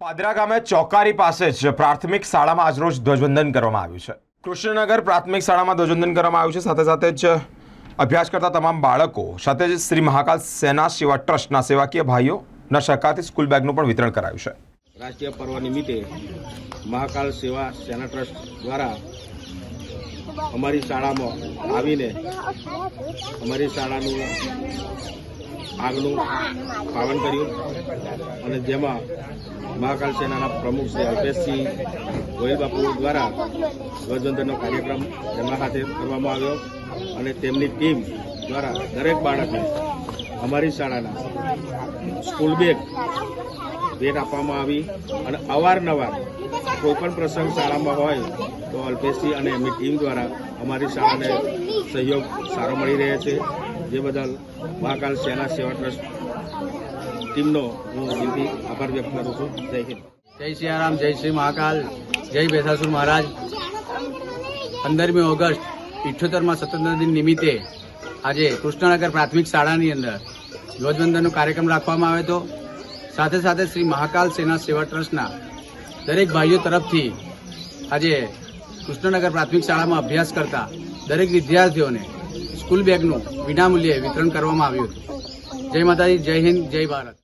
પાદરા ગામે ચોકારી પાસે જ પ્રાથમિક શાળામાં આજરોજ ધ્વજવંદન કરવામાં આવ્યું છે. કૃષ્ણનગર પ્રાથમિક શાળામાં ધ્વજવંદન કરવામાં આવ્યું છે. સાથે સાથે જ અભ્યાસ કરતા તમામ બાળકો, સાથે જ શ્રી મહાકાલ સેના સેવા ટ્રસ્ટના સેવાકીય ભાઈઓના સહકારથી સ્કૂલ બેગનું પણ વિતરણ કરાયું છે. રાષ્ટ્રીય પર્વ નિમિત્તે મહાકાલ સેવા સેના ટ્રસ્ટ દ્વારા અમારી શાળામાં આવીને અમારી શાળાનું આગનું પાવન કર્યું અને જેમાં મહાકાલ સેનાના પ્રમુખ શ્રી અલ્પેશસિંહ ગોયલ બાપુ દ્વારા ધ્વજવંદનનો કાર્યક્રમ તેમના હાથે કરવામાં આવ્યો અને તેમની ટીમ દ્વારા દરેક બાળકને અમારી શાળાના સ્કૂલ બેગ ભેટ આપવામાં આવી અને અવારનવાર કોઈ પ્રસંગ શાળામાં હોય તો અલ્પેશજી અને એમની ટીમ દ્વારા અમારી શાળાને સહયોગ સારો મળી રહ્યો છે. જે બદલ મહાકાલ સેના સેવા ટ્રસ્ટ ટીમનો હું દિલથી આભાર વ્યક્ત કરું છું. જય હિન્દ. જય સિયારામ, જય શ્રી મહાકાલ, જય બેસાસુર મહારાજ. પંદરમી ઓગસ્ટ ઇઠ્ઠોતેરમાં સ્વતંત્ર દિન નિમિત્તે આજે કૃષ્ણનગર પ્રાથમિક શાળાની અંદર ધ્વજવંદનનો કાર્યક્રમ રાખવામાં આવ્યો હતો સાથે સાથે શ્રી મહાકાલ સેના સેવા ટ્રસ્ટના દરેક ભાઈઓ તરફથી આજે કૃષ્ણનગર પ્રાથમિક શાળામાં અભ્યાસ કરતા દરેક વિદ્યાર્થીઓને સ્કૂલ બેગનું વિનામૂલ્યે વિતરણ કરવામાં આવ્યું હતું. જય માતાજી જય હિન્દ જય ભારત.